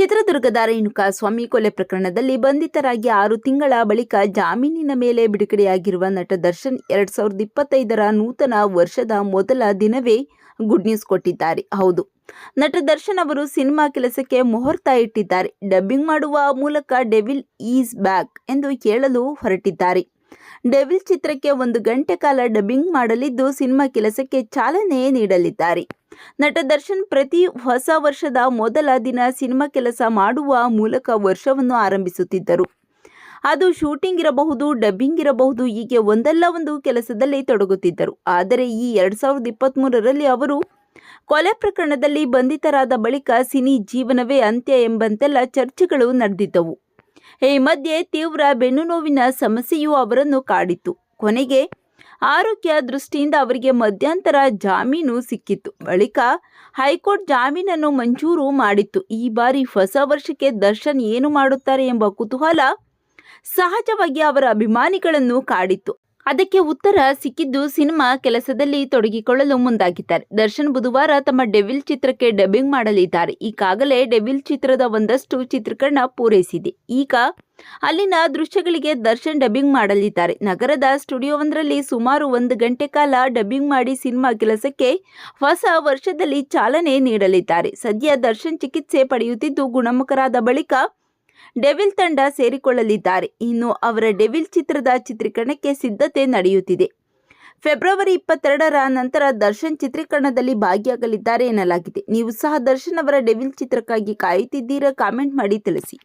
ಚಿತ್ರದುರ್ಗದ ರೇಣುಕಾ ಸ್ವಾಮಿ ಕೊಲೆ ಪ್ರಕರಣದಲ್ಲಿ ಬಂಧಿತರಾಗಿ ಆರು ತಿಂಗಳ ಬಳಿಕ ಜಾಮೀನಿನ ಮೇಲೆ ಬಿಡುಗಡೆಯಾಗಿರುವ ನಟ ದರ್ಶನ್ ಎರಡ್ ಸಾವಿರದ ಇಪ್ಪತ್ತೈದರ ನೂತನ ವರ್ಷದ ಮೊದಲ ದಿನವೇ ಗುಡ್ ನ್ಯೂಸ್ ಕೊಟ್ಟಿದ್ದಾರೆ. ಹೌದು, ನಟ ದರ್ಶನ್ ಅವರು ಸಿನಿಮಾ ಕೆಲಸಕ್ಕೆ ಮುಹೂರ್ತ ಇಟ್ಟಿದ್ದಾರೆ. ಡಬ್ಬಿಂಗ್ ಮಾಡುವ ಮೂಲಕ ಡೆವಿಲ್ ಈಸ್ ಬ್ಯಾಕ್ ಎಂದು ಕೇಳಲು ಹೊರಟಿದ್ದಾರೆ. ಡೆವಿಲ್ ಚಿತ್ರಕ್ಕೆ ಒಂದು ಗಂಟೆ ಕಾಲ ಡಬ್ಬಿಂಗ್ ಮಾಡಲಿದ್ದು ಸಿನಿಮಾ ಕೆಲಸಕ್ಕೆ ಚಾಲನೆ ನೀಡಲಿದ್ದಾರೆ. ನಟ ದರ್ಶನ್ ಪ್ರತಿ ಹೊಸ ವರ್ಷದ ಮೊದಲ ದಿನ ಸಿನಿಮಾ ಕೆಲಸ ಮಾಡುವ ಮೂಲಕ ವರ್ಷವನ್ನು ಆರಂಭಿಸುತ್ತಿದ್ದರು. ಅದು ಶೂಟಿಂಗ್ ಇರಬಹುದು, ಡಬ್ಬಿಂಗ್ ಇರಬಹುದು, ಹೀಗೆ ಒಂದಲ್ಲ ಒಂದು ಕೆಲಸದಲ್ಲಿ ತೊಡಗುತ್ತಿದ್ದರು. ಆದರೆ ಈ ಎರಡು ಸಾವಿರದ ಇಪ್ಪತ್ತ್ಮೂರರಲ್ಲಿ ಅವರು ಕೊಲೆ ಪ್ರಕರಣದಲ್ಲಿ ಬಂಧಿತರಾದ ಬಳಿಕ ಸಿನಿ ಜೀವನವೇ ಅಂತ್ಯ ಎಂಬಂತೆಲ್ಲ ಚರ್ಚೆಗಳು ನಡೆದಿದ್ದವು. ಈ ಮಧ್ಯೆ ತೀವ್ರ ಬೆನ್ನು ನೋವಿನ ಸಮಸ್ಯೆಯು ಅವರನ್ನು ಕಾಡಿತ್ತು. ಕೊನೆಗೆ ಆರೋಗ್ಯ ದೃಷ್ಟಿಯಿಂದ ಅವರಿಗೆ ಮಧ್ಯಂತರ ಜಾಮೀನು ಸಿಕ್ಕಿತ್ತು. ಬಳಿಕ ಹೈಕೋರ್ಟ್ ಜಾಮೀನನ್ನು ಮಂಜೂರು ಮಾಡಿತ್ತು. ಈ ಬಾರಿ ಹೊಸ ವರ್ಷಕ್ಕೆ ದರ್ಶನ್ ಏನು ಮಾಡುತ್ತಾರೆ ಎಂಬ ಕುತೂಹಲ ಸಹಜವಾಗಿ ಅವರ ಅಭಿಮಾನಿಗಳನ್ನು ಕಾಡಿತ್ತು. ಅದಕ್ಕೆ ಉತ್ತರ ಸಿಕ್ಕಿದ್ದು ಸಿನಿಮಾ ಕೆಲಸದಲ್ಲಿ ತೊಡಗಿಕೊಳ್ಳಲು ಮುಂದಾಗಿದ್ದಾರೆ. ದರ್ಶನ್ ಬುಧವಾರ ತಮ್ಮ ಡೆವಿಲ್ ಚಿತ್ರಕ್ಕೆ ಡಬ್ಬಿಂಗ್ ಮಾಡಲಿದ್ದಾರೆ. ಈಗಾಗಲೇ ಡೆವಿಲ್ ಚಿತ್ರದ ಒಂದಷ್ಟು ಚಿತ್ರೀಕರಣ ಪೂರೈಸಿದೆ. ಈಗ ಅಲ್ಲಿನ ದೃಶ್ಯಗಳಿಗೆ ದರ್ಶನ್ ಡಬ್ಬಿಂಗ್ ಮಾಡಲಿದ್ದಾರೆ. ನಗರದ ಸ್ಟುಡಿಯೋವೊಂದರಲ್ಲಿ ಸುಮಾರು ಒಂದು ಗಂಟೆ ಕಾಲ ಡಬ್ಬಿಂಗ್ ಮಾಡಿ ಸಿನಿಮಾ ಕೆಲಸಕ್ಕೆ ಹೊಸ ವರ್ಷದಲ್ಲಿ ಚಾಲನೆ ನೀಡಲಿದ್ದಾರೆ. ಸದ್ಯ ದರ್ಶನ್ ಚಿಕಿತ್ಸೆ ಪಡೆಯುತ್ತಿದ್ದು ಗುಣಮುಖರಾದ ಬಳಿಕ ಡೆವಿಲ್ ತಂಡ ಸೇರಿಕೊಳ್ಳಲಿದ್ದಾರೆ. ಇನ್ನು ಅವರ ಡೆವಿಲ್ ಚಿತ್ರದ ಚಿತ್ರೀಕರಣಕ್ಕೆ ಸಿದ್ಧತೆ ನಡೆಯುತ್ತಿದೆ. ಫೆಬ್ರವರಿ ಇಪ್ಪತ್ತೆರಡರ ನಂತರ ದರ್ಶನ್ ಚಿತ್ರೀಕರಣದಲ್ಲಿ ಭಾಗಿಯಾಗಲಿದ್ದಾರೆ ಎನ್ನಲಾಗಿದೆ. ನೀವು ಸಹ ದರ್ಶನ್ ಅವರ ಡೆವಿಲ್ ಚಿತ್ರಕ್ಕಾಗಿ ಕಾಯುತ್ತಿದ್ದೀರಾ? ಕಾಮೆಂಟ್ ಮಾಡಿ ತಿಳಿಸಿ.